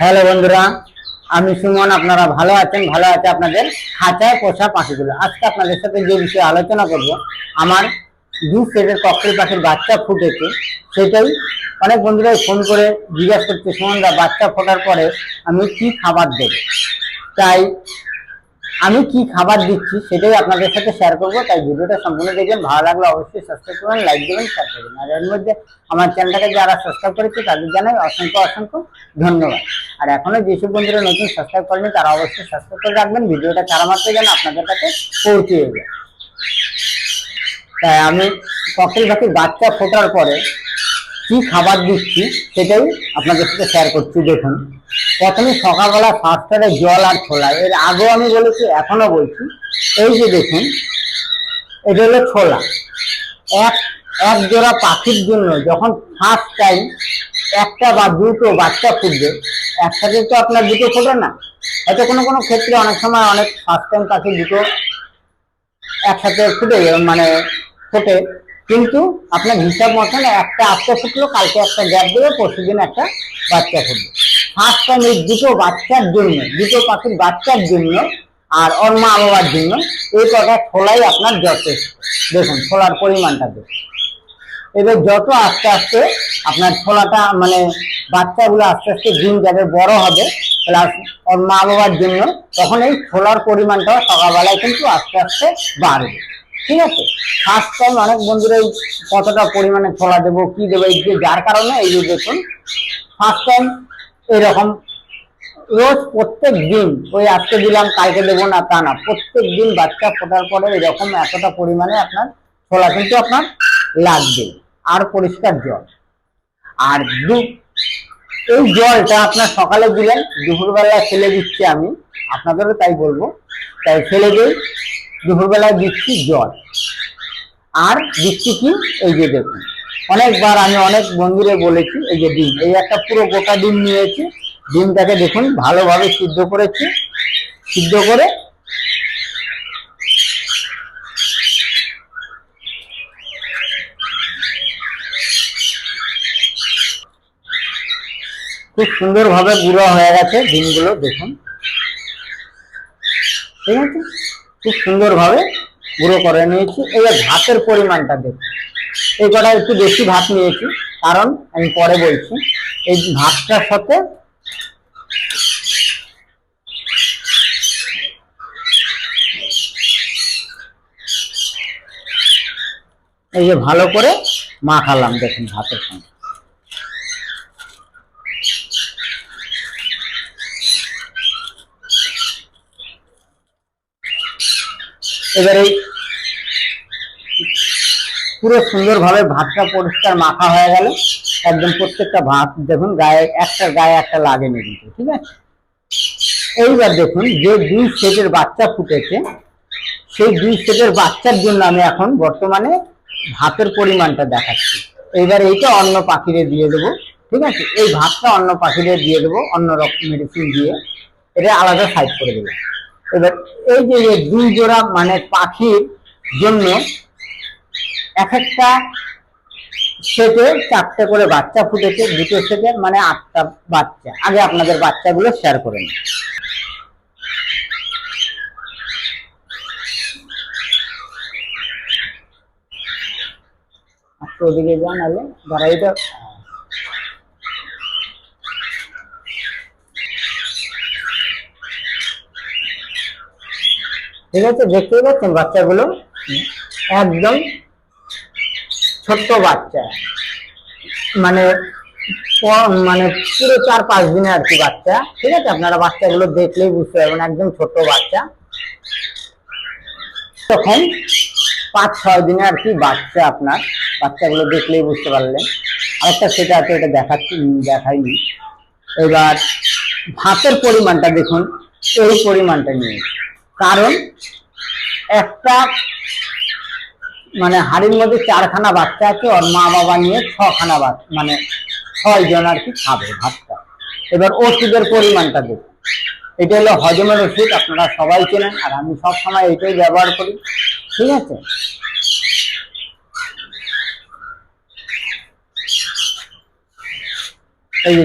Hello বন্ধুরা, আমি সুমন, আপনারা ভালো আছেন? ভালো আছে আপনাদের খাঁচায় পোষা পাখিগুলো। আজকে আপনাদের সাথে যে বিষয়ে আলোচনা করব, আমার দু সেটের ককটেল পাখির বাচ্চা ফুটেছে। সেটাই অনেক বন্ধুরাই ফোন করে জিজ্ঞাসা করছে সুমনরা বাচ্চা ফোটার পরে আমি কি খাবার দেব? তাই আমি কি খাবার দিচ্ছি সেটাই আপনাদের সাথে শেয়ার করব, তাই ভিডিওটা সম্পূর্ণ দেখবেন। ভালো লাগলে অবশ্যই সাবস্ক্রাইব করবেন লাইক দেবেন শেয়ার করবেন। আর এর মধ্যে আমার চ্যানেলটাকে যারা সাবস্ক্রাইব করেছে তাদের জানাই অসংখ্য অসংখ্য ধন্যবাদ। আর এখনও যেসব বন্ধুরা নতুন সাবস্ক্রাইব করেনি, তারা অবশ্যই সাবস্ক্রাইব করে রাখবেন। ভিডিওটা চারা মাত্র যেন আপনাদের কাছে পৌঁছে যায়। তাই আমি ককটেল পাখির বাচ্চা ফোটার পরে কি খাবার দিচ্ছি সেটাই আপনাদের সাথে শেয়ার করছি, দেখুন। প্রথমে সকালবেলা ফার্স্টারে জল আর ছোলা। এর আগেও আমি বলেছি এখনও বলছি। এই যে দেখুন, এটা হলো ছোলা। এক এক জোড়া পাখির জন্য যখন ফার্স্ট টাইম একটা বা দুটো বাচ্চা ফুটবে, একসাথে তো আপনার দুটো ফোটে না। হয়তো কোনো কোনো ক্ষেত্রে অনেক সময় অনেক ফার্স্ট টাইম পাখি দুটো একসাথে ফুটে মানে ফোটে। কিন্তু আপনার হিসাব মতন একটা আজকে ফুটলো, কালকে একটা গ্যাপ দেবে পরশু দিন একটা বাচ্চা ফুটবে টাইম এই দুটো বাচ্চার জন্য, দুটো পাখির বাচ্চার জন্য আর ওর মা বাবার জন্য এই কটা ছোলাই আপনার যথেষ্ট। দেখুন ছোলার পরিমাণটা দেখুন। এবার যত আস্তে আস্তে আপনার ছোলাটা মানে বাচ্চাগুলো আস্তে আস্তে দিন যাবে, বড় হবে প্লাস ওর মা বাবার জন্য, তখন এই ছোলার পরিমাণটাও সকালবেলায় কিন্তু আস্তে আস্তে বাড়বে। ঠিক আছে? ফার্স্ট টাইম অনেক বন্ধুরা এই কতটা পরিমাণে ছোলা দেবো, কি দেবো, এই যে যার কারণে এই যে দেখুন ফার্স্ট টাইম এরকম রোজ প্রত্যেক দিন, ওই আজকে দিলাম, কালকে দেবো না, তা না। প্রত্যেক দিন বাচ্চা ফোটার পরে এরকম এতটা পরিমাণে আপনার ছোলা কিন্তু আপনার লাগবে। আর পরিষ্কার জল। আর দু, এই জলটা আপনার সকালে দিলেন দুপুরবেলা ফেলে দিচ্ছি আমি, আপনাদেরও তাই বলব, তাই ফেলে দিই, দুপুরবেলায় দিচ্ছি জল। আর দিচ্ছি কি? এই যে দেখুন। অনেকবার আমি অনেক বন্ধুরে বলেছি, এই যে ডিম, এই একটা পুরো গোটা ডিম নিয়েছি। ডিমটাকে দেখুন, ভালোভাবে সিদ্ধ করেছি। সিদ্ধ করে খুব সুন্দরভাবে গুঁড়ো হয়ে গেছে ডিমগুলো, দেখুন। ঠিক আছে? খুব সুন্দরভাবে গুঁড়ো করে নিয়েছি। এবার ভাতের পরিমাণটা দেখুন। এই কটা একটু বেশি ভাত নিয়েছি, কারণ আমি পরে বলছি, এই ভাতটার সাথে এই যে ভালো করে মাখালাম, দেখুন ভাতের সঙ্গে। এবার এই পুরো সুন্দরভাবে ভাতটা পরিষ্কার মাখা হয়ে গেল। একদম প্রত্যেকটা ভাত, দেখুন গায়ে, একটা গায়ে একটা লাগেনি কিন্তু, ঠিক আছে? এইবার দেখুন যে দুই সেটের বাচ্চা ফুটেছে, সেই দুই সেটের বাচ্চার জন্য আমি এখন বর্তমানে ভাতের পরিমাণটা দেখাচ্ছি। এইবার এইটা অন্য পাখিরে দিয়ে দেবো, ঠিক আছে? এই ভাতটা অন্য পাখিরে দিয়ে দেবো, অন্য রকম মেডিসিন দিয়ে। এটা আলাদা সাইড করে দেবো। এবার এই যে যে দুই জোড়া মানে পাখির জন্য এক একটা সেটে চারটে করে বাচ্চা ফুটেছে, দুটো সেটে মানে আটটা বাচ্চা। আগে আপনাদের বাচ্চাগুলো শেয়ার করে নিন। ওদিকে যান আগে যারা এটা ঠিক আছে, দেখতেই পাচ্ছেন বাচ্চাগুলো? একদম ছোট্ট বাচ্চা। মানে মানে পুরো চার পাঁচ দিনে আর কি বাচ্চা। ঠিক আছে? আপনারা বাচ্চাগুলো দেখলেই বুঝতে পারবেন, একদম ছোট্ট বাচ্চা। তখন পাঁচ, ছয় দিনে আর কি বাচ্চা আপনার। বাচ্চাগুলো দেখলেই বুঝতে পারলেন। আরেকটা সেটা আছে, এটা দেখাচ্ছি দেখাইনি। এবার ভাতের পরিমাণটা দেখুন, এই পরিমাণটা নিয়ে। কারণ একটা মানে হাড়ির মধ্যে চারখানা বাচ্চা আছে, ওর মা বাবা নিয়ে ছখানা বাচ্চা মানে ছয় জন আর কি খাবে ভাতটা। এবার ওষুধের পরিমাণটা দেখুন। এটা হলো হজমের ওষুধ, আপনারা সবাই চেনেন, আর আমি সব সময় এটাই ব্যবহার করি, ঠিক আছে? এই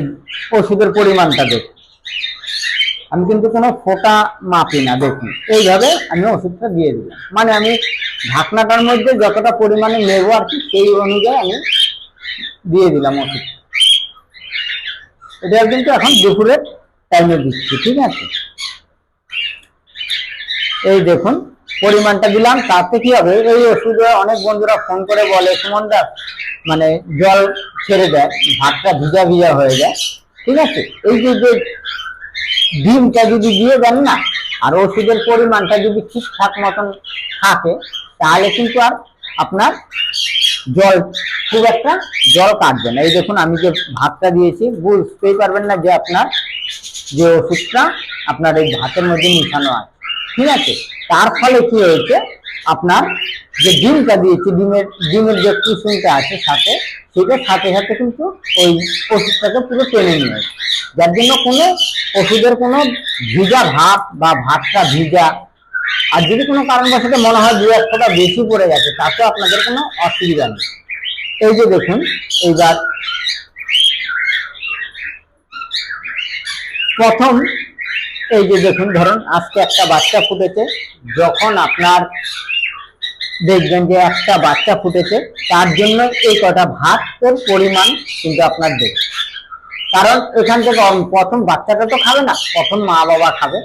ওষুধের পরিমাণটা দেখুন। আমি কিন্তু কোনো ফোঁটা মাপি না, দেখুন। এইভাবে আমি ওষুধটা দিয়ে দিলাম। মানে আমি ঢাকনাটার মধ্যে যতটা পরিমাণে নেব আর কি, সেই অনুযায়ী আমি দিয়ে দিলাম ওষুধ। এটা কিন্তু এখন দুপুরের টাইমে দিচ্ছি, ঠিক আছে? এই দেখুন, পরিমাণটা দিলাম, তাতে কি হবে? এই ওষুধে অনেক বন্ধুরা ফোন করে বলে, সুমন দা মানে জল ছেড়ে দেয় ভাতটা ভিজা ভিজা হয়ে যায়। ঠিক আছে? এই যে ডিমটা যদি দিয়ে দেন না, আর ওষুধের পরিমাণটা যদি ঠিকঠাক মতন থাকে, তাহলে কিন্তু আর আপনার জল খুব একটা জল কাটবে না। এই দেখুন, আমি যে ভাতটা দিয়েছি, বুঝতেই পারবেন না যে আপনার যে ওষুধটা আপনার এই ভাতের মধ্যে মিশানো আছে। ঠিক আছে? তার ফলে কি হয়েছে? আপনার যে ডিমটা দিয়েছি, ডিমের ডিমের যে কুসুমটা আছে সাথে, সেটা সাথে সাথে কিন্তু ওই ওষুধটাকে পুরো টেনে নিয়েছে যার জন্য কোনো ওষুধের কোনো ভিজা ভাত বা ভাতটা ভিজা, আর যদি কোনো কারণবশত মনে হয় দু এক ফোঁটা বেশি পড়ে গেছে তাতেও আপনাদের কোনো অসুবিধা নেই। এই যে দেখুন, এইবার প্রথম এই যে দেখুন, ধরুন, আজকে একটা বাচ্চা ফুটেছে, যখন আপনার দেখবেন যে একটা বাচ্চা ফুটেছে, তার জন্য এই কটা ভাতের পরিমাণ কিন্তু আপনার দেবে। কারণ এখান থেকে প্রথম বাচ্চাটা তো খাবে না, প্রথম মা বাবা খাবে।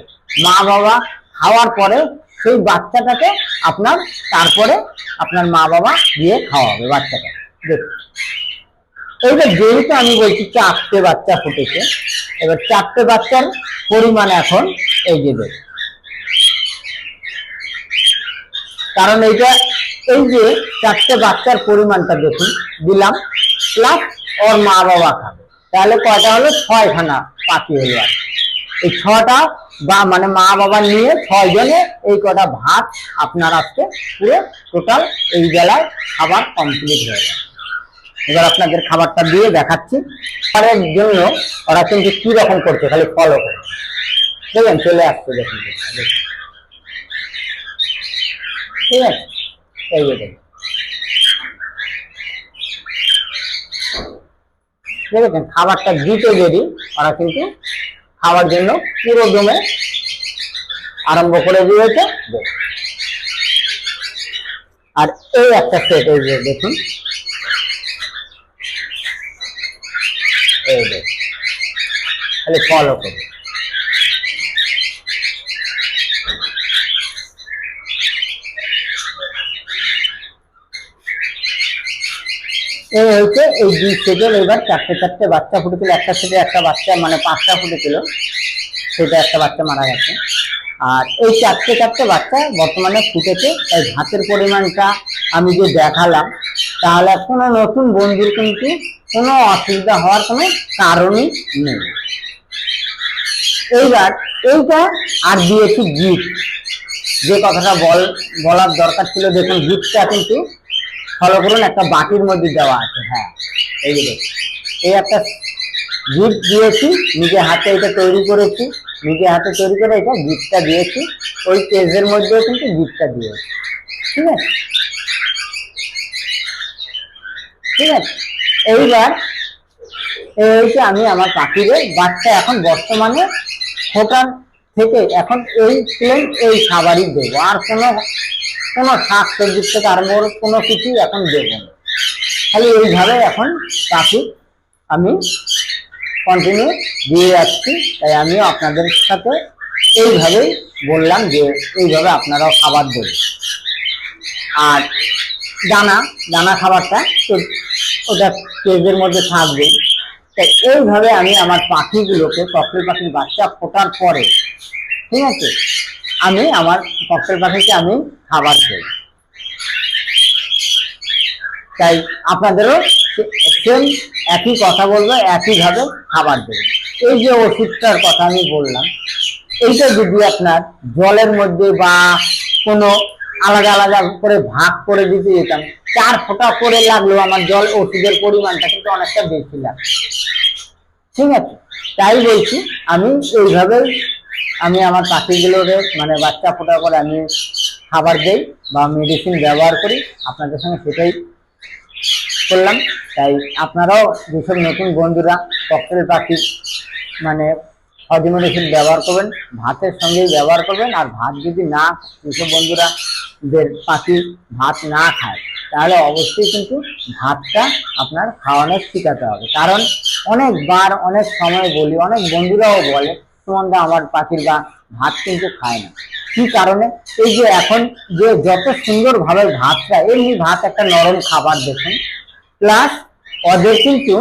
মা বাবা খাওয়ার পরে সেই বাচ্চাটাকে আপনার তারপরে আপনার মা বাবা দিয়ে খাওয়াবে বাচ্চাটা। দেখুন। এইবার যেহেতু আমি বলছি চারটে বাচ্চা ফুটেছে এবার চারটে বাচ্চার পরিমাণ এখন এই যে দেখুন কারণ এইটা, এই যে চারটে বাচ্চার পরিমাণটা দেখুন, দিলাম প্লাস ওর মা বাবা খাবে। তাহলে কয়টা হলো? ছয়খানা পাখি হলো আর এই ছটা বা মানে মা বাবা নিয়ে ছয় জনে এই কটা ভাত আপনার আজকে পুরো টোটাল এই বেলায় খাবার কমপ্লিট হয়ে গেল। এবার আপনাদের খাবারটা দিয়ে দেখাচ্ছি। খাবারের জন্য ওরা কিন্তু কি রকম করছে, খালি ফলো করে। দেখবেন চলে আসছে দেখুন। ঠিক আছে? খাবারটা দিতে দেরি, ওরা কিন্তু খাওয়ার জন্য পুরো দমে আরম্ভ করে দিয়েছে। আর এই একটা সেট এই যে দেখুন। এই দেখুন খালি ফলো করুন এই হয়েছে এই দুই সেটের এবার চারটে চারটে বাচ্চা ফুটেছিল। একটা সেটে একটা বাচ্চা মানে পাঁচটা ফুটেছিল। সেটা একটা বাচ্চা মারা গেছে। আর এই চারটে চারটে বাচ্চা বর্তমানে ফুটেছে। তাই ভাতের পরিমাণটা আমি যে দেখালাম, তাহলে কোনো নতুন বন্ধুর কিন্তু কোনো অসুবিধা হওয়ার কোনো কারণই নেই। এইবার এইটা আর দিয়েছি গিফট। যে কথাটা বল, বলার দরকার ছিল, দেখুন, গিফটটা কিন্তু ফলো করুন, একটা বাটির মধ্যে দেওয়া আছে হ্যাঁ এই যে এই একটা গিট দিয়েছি নিজে হাতে এটা তৈরি করেছি নিজে হাতে তৈরি করে এটা গিফটটা দিয়েছি, ওই পেজের মধ্যেও কিন্তু গিফটটা দিয়েছি, ঠিক আছে? ঠিক আছে? এইবার এই হচ্ছে আমি আমার পাখিদের বাচ্চা এখন বর্তমানে ফোটার থেকে এখন এই প্লেন এই খাবারই দেবো। আর কোনো কোনো শাক সবজির থেকে আরম্ভ কোনো কিছুই এখন দেবো না। খালি এইভাবে এখন পাখি আমি কন্টিনিউ দিয়ে যাচ্ছি। তাই আমিও আপনাদের সাথে এইভাবেই বললাম যে এইভাবে আপনারাও খাবার দেবেন। আর দানা দানা খাবারটা তো ওটা কেজের মধ্যে থাকবে। তাই এইভাবে আমি আমার পাখিগুলোকে, ককটেল পাখির বাচ্চা ফোটার পরে, ঠিক আছে, আমি আমার ককটেল পাখিকে আমি খাবার দেই। তাই আপনাদেরও সেম একই কথা বলব, একইভাবে খাবার দেবে। এই যে ওষুধটার কথা আমি বললাম, এইটা যদি আপনার জলের মধ্যে বা কোনো আলাদা আলাদা করে ভাগ করে দিতে যেতাম। চার ফোঁটা করে লাগল আমার জল ওষুধের পরিমাণটা, কিন্তু অনেকটা বেশি লাগে ঠিক আছে, তাই বলছি, আমি এইভাবেই আমি আমার পাখিগুলোর মানে বাচ্চা ফোটার পরে আমি খাবার দেই বা মেডিসিন ব্যবহার করি, আপনাদের সঙ্গে সেটাই করলাম। তাই আপনারাও যেসব নতুন বন্ধুরা ককটেল পাখি মানে হজমের ওষুধ ব্যবহার করবেন, ভাতের সঙ্গেই ব্যবহার করবেন, আর ভাত যদি না, যেসব বন্ধুরা পাখি ভাত না খায়, তাহলে অবশ্যই কিন্তু ভাতটা আপনার খাওয়ানোর শিখাতে হবে। কারণ অনেকবার, অনেক সময় বলি, অনেক বন্ধুরাও বলে, সুমনদা, আমার পাখির গা ভাত কিন্তু খায় না। কি কারণে? এই যে এখন যে যত সুন্দরভাবে ভাতটা, এমনি ভাত একটা নরম খাবার দেখুন, প্লাস ওদের কিন্তু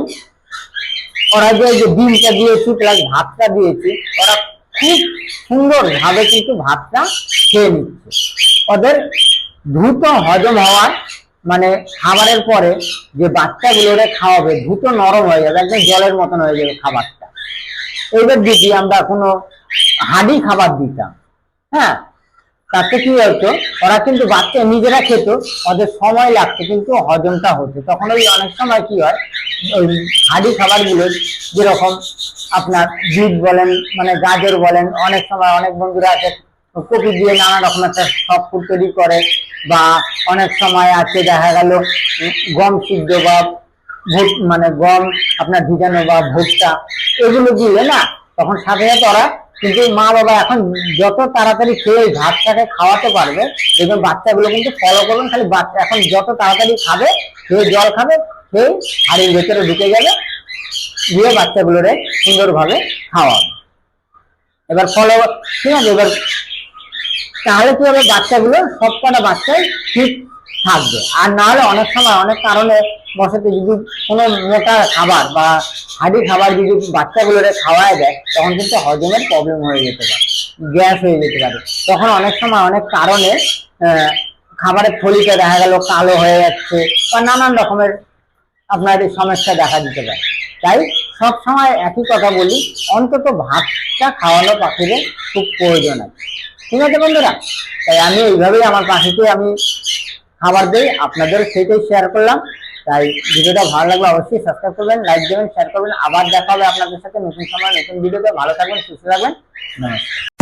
ওরা যে ডিমটা দিয়েছি, প্লাস ভাতটা দিয়েছি, ওরা খুব সুন্দর ভাবে কিন্তু ভাতটা খেয়ে নিচ্ছে। ওদের দ্রুত হজম হওয়ার মানে খাবারের পরে যে বাচ্চাগুলোরে খাওয়াবে, দ্রুত নরম হয়ে যাবে, একদম জলের মতন হয়ে যাবে খাবারটা। এইবার যদি আমরা কোনো হাডি খাবার দিতাম হ্যাঁ তাতে কি হতো, ওরা কিন্তু বাচ্চা নিজেরা খেত, ওদের সময় লাগতো, কিন্তু হজমটা হতো। তখন ওই অনেক সময় কি হয়, ওই হাডি খাবারগুলো যেরকম আপনার বিট বলেন মানে গাজর বলেন, অনেক সময় অনেক বন্ধুরা আছে কপি দিয়ে নানা রকম একটা সব ফুড তৈরি করে বা অনেক সময় আছে দেখা গেল গম সিদ্ধ বা ভুট মানে গম আপনার ভিজানো বা ভুট্টা এগুলো দিলে না, তখন সাথে সাথে ওরা কিন্তু মা বাবা এখন যত তাড়াতাড়ি খেয়ে এই ভাতটাকে খাওয়াতে পারবে, দেখবেন বাচ্চাগুলো কিন্তু ফলো করবেন, খালি বাচ্চা এখন যত তাড়াতাড়ি খাবে খেয়ে জল খাবে খেয়ে হাড়ির ভেতরে ঢুকে যাবে, দিয়ে বাচ্চাগুলোরে সুন্দরভাবে খাওয়াবে। এবার ফলো ঠিক আছে, এবার তাহলে কি হবে? বাচ্চাগুলো সবকটা বাচ্চাই ঠিক থাকবে। আর না হলে অনেক সময় অনেক কারণে বসতে যদি কোনো মোটা খাবার বা হাডি খাবার যদি বাচ্চাগুলোরে খাওয়ায় দেয়, তখন কিন্তু হজমের প্রবলেম হয়ে যেতে পারে, গ্যাস হয়ে যেতে পারে। তখন অনেক সময় অনেক কারণে খাবারের থলিটা দেখা গেল কালো হয়ে যাচ্ছে বা নানান রকমের আপনার এই সমস্যা দেখা দিতে পারে। তাই সব সময় একই কথা বলি, অন্তত ভাতটা খাওয়ানো পাখিদের খুব প্রয়োজন আছে। ঠিক আছে বন্ধুরা? তাই আমি এইভাবেই আমার পাখিকে আমি খাবার দিই। আপনাদের সেইটাই শেয়ার করলাম। তাই ভিডিওটা ভালো লাগলে অবশ্যই সাবস্ক্রাইব করবেন লাইক দেবেন শেয়ার করবেন। আবার দেখা হবে আপনাদের সাথে নতুন সময়, নতুন ভিডিওতে ভালো থাকবেন, সুস্থ থাকবেন। নমস্কার।